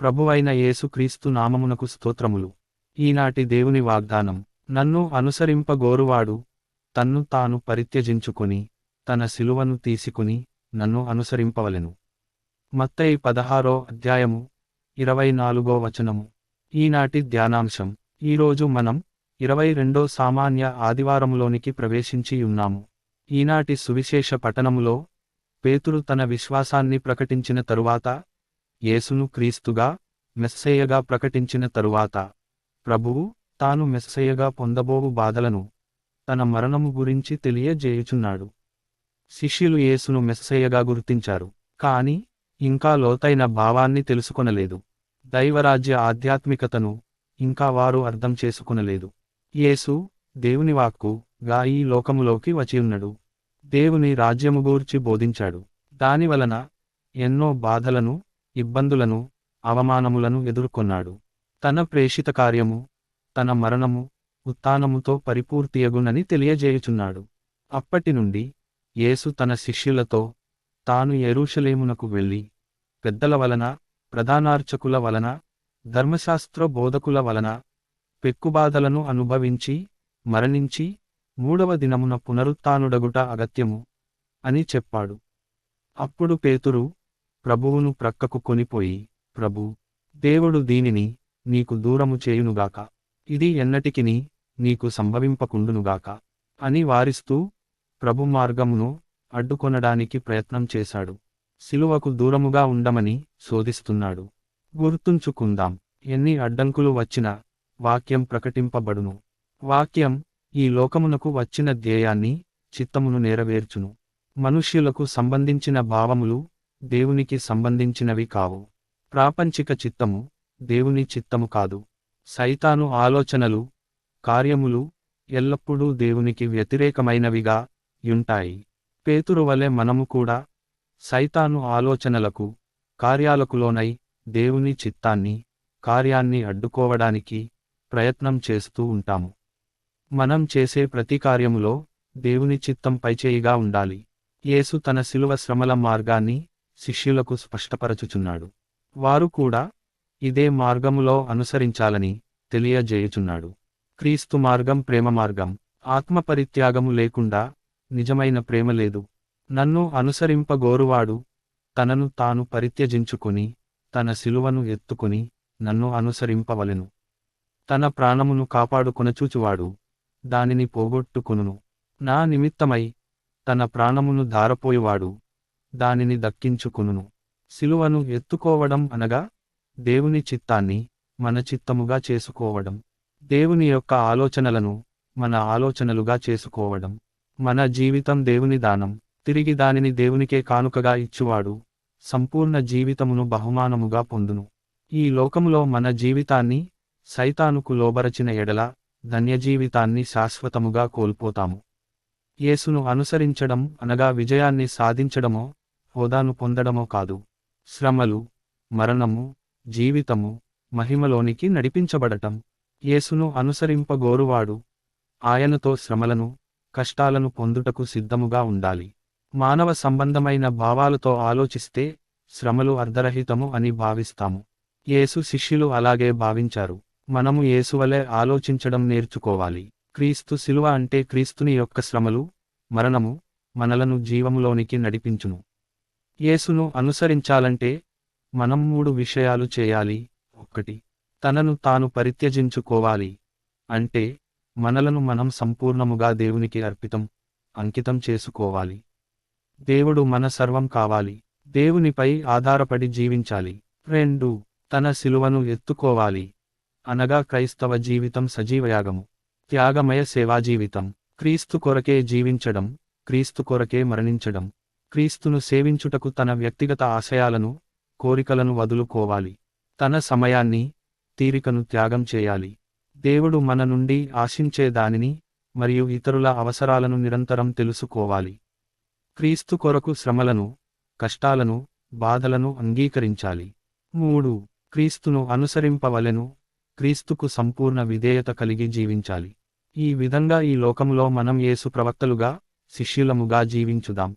ప్రభువైన యేసు క్రీస్తు నామమునకు స్తోత్రములు. ఈనాటి దేవుని వాగ్దానం నన్ను అనుసరింపగోరువాడు తన్ను తాను పరిత్యజించుకుని తన శిలువను తీసుకుని నన్ను అనుసరింపవలెను. మత్తయి పదహారో అధ్యాయము ఇరవై నాలుగో వచనము. ఈనాటి ధ్యానాంశం ఈరోజు మనం ఇరవై రెండో సామాన్య ఆదివారములోనికి ప్రవేశించి ఉన్నాము. ఈనాటి సువిశేష పఠనములో పేతురు తన విశ్వాసాన్ని ప్రకటించిన తరువాత యేసును క్రీస్తుగా మెస్సయ్యగా ప్రకటించిన తరువాత ప్రభువు తాను మెస్సయ్యగా పొందబోవు బాధలను తన మరణము గురించి తెలియజేయుచున్నాడు. శిష్యులు యేసును మెస్సయ్యగా గుర్తించారు కాని ఇంకా లోతైన భావాన్ని తెలుసుకొనలేదు. దైవరాజ్య ఆధ్యాత్మికతను ఇంకా వారు అర్థం చేసుకునలేదు. యేసు దేవుని వాక్కు గా ఈ లోకములోకి వచ్చియున్నడు దేవుని రాజ్యము గూర్చి బోధించాడు. దానివలన ఎన్నో బాధలను ఇబ్బందులను అవమానములను ఎదుర్కొన్నాడు. తన ప్రేషిత కార్యము తన మరణము ఉత్థానముతో పరిపూర్తియగునని తెలియజేయుచున్నాడు. అప్పటి నుండి యేసు తన శిష్యులతో తాను ఎరూషలేమునకు వెళ్ళి పెద్దల వలన ప్రధానార్చకుల వలన ధర్మశాస్త్ర బోధకుల వలన పెక్కుబాధలను అనుభవించి మరణించి మూడవ దినమున పునరుత్నుడగుట అగత్యము అని చెప్పాడు. అప్పుడు పేతురు ప్రభువును ప్రక్కకు కొనిపోయి ప్రభు దేవుడు దీనిని నీకు దూరము చేయునుగాక. ఇది ఎన్నటికిని నీకు సంభవింపకుండునుగాక. అని వారిస్తూ ప్రభు మార్గమును అడ్డుకొనడానికి ప్రయత్నం చేశాడు. శిలువకు దూరముగా ఉండమని శోధిస్తున్నాడు. గుర్తుంచుకుందాం ఎన్ని అడ్డంకులు వచ్చినా వాక్యం ప్రకటింపబడును. వాక్యం ఈ లోకమునకు వచ్చిన ధ్యేయాన్ని చిత్తమును నెరవేర్చును. మనుష్యులకు సంబంధించిన భావములు దేవునికి సంబంధించినవి కావు. ప్రాపంచిక చిత్తము దేవుని చిత్తము కాదు. సైతాను ఆలోచనలు కార్యములు ఎల్లప్పుడూ దేవునికి వ్యతిరేకమైనవిగా యుంటాయి. పేతురు వలె మనము కూడా సైతాను ఆలోచనలకు కార్యాలకులోనై దేవుని చిత్తాన్ని కార్యాన్ని అడ్డుకోవడానికి ప్రయత్నం చేస్తూ ఉంటాము. మనం చేసే ప్రతి కార్యములో దేవుని చిత్తం పైచేయిగా ఉండాలి. యేసు తన శిలువ శ్రమల మార్గాన్ని శిష్యులకు స్పష్టపరచుచున్నాడు. వారు కూడా ఇదే మార్గములో అనుసరించాలని తెలియజేయుచున్నాడు. క్రీస్తు మార్గం ప్రేమ మార్గం. ఆత్మపరిత్యాగము లేకుండా నిజమైన ప్రేమ లేదు. నన్ను అనుసరింపగోరువాడు తనను తాను పరిత్యజించుకుని తన శిలువను ఎత్తుకుని నన్ను అనుసరింపవలెను. తన ప్రాణమును కాపాడుకొనచూచువాడు దానిని పోగొట్టుకును నా నిమిత్తమై తన ప్రాణమును ధారపోయేవాడు దానిని దక్కించుకును శిలువను ఎత్తుకోవడం అనగా దేవుని చిత్తాన్ని మన చిత్తముగా చేసుకోవడం. దేవుని యొక్క ఆలోచనలను మన ఆలోచనలుగా చేసుకోవడం. మన జీవితం దేవుని దానం. తిరిగి దానిని దేవునికే కానుకగా ఇచ్చువాడు సంపూర్ణ జీవితమును బహుమానముగా పొందును. ఈ లోకములో మన జీవితాన్ని సైతానుకు లోబరచిన ఎడల ధన్యజీవితాన్ని శాశ్వతముగా కోల్పోతాము. యేసును అనుసరించడం అనగా విజయాన్ని సాధించడమో హోదాను పొందడమో కాదు. శ్రమలు మరణము జీవితము మహిమలోనికి నడిపించబడటం. యేసును అనుసరింపగోరువాడు ఆయనతో శ్రమలను కష్టాలను పొందుటకు సిద్ధముగా ఉండాలి. మానవ సంబంధమైన భావాలతో ఆలోచిస్తే శ్రమలు అర్ధరహితము అని భావిస్తాము. యేసు శిష్యులు అలాగే భావించారు. మనము యేసువలే ఆలోచించడం నేర్చుకోవాలి. క్రీస్తు శిలువ అంటే క్రీస్తుని యొక్క శ్రమలు మరణము మనలను జీవములోనికి నడిపించును. యేసును అనుసరించాలంటే మనం మూడు విషయాలు చేయాలి. ఒకటి తనను తాను పరిత్యజించుకోవాలి. అంటే మనలను మనం సంపూర్ణముగా దేవునికి అర్పితం అంకితం చేసుకోవాలి. దేవుడు మన సర్వం కావాలి. దేవునిపై ఆధారపడి జీవించాలి. రెండు తన శిలువను ఎత్తుకోవాలి. అనగా క్రైస్తవ జీవితం సజీవయాగము. త్యాగమయ సేవాజీవితం క్రీస్తు కొరకే జీవించడం క్రీస్తు కొరకే మరణించడం క్రీస్తును సేవించుటకు తన వ్యక్తిగత ఆశయాలను కోరికలను వదులుకోవాలి. తన సమయాన్ని తీరికను త్యాగం చేయాలి. దేవుడు మన నుండి ఆశించే దానిని మరియు ఇతరుల అవసరాలను నిరంతరం తెలుసుకోవాలి. క్రీస్తు కొరకు శ్రమలను కష్టాలను బాధలను అంగీకరించాలి. మూడు క్రీస్తును అనుసరింపవలెను క్రీస్తుకు సంపూర్ణ విధేయత కలిగి జీవించాలి. ఈ విధంగా ఈ లోకములో మనం యేసు ప్రవక్తలుగా శిష్యులముగా జీవించుదాం.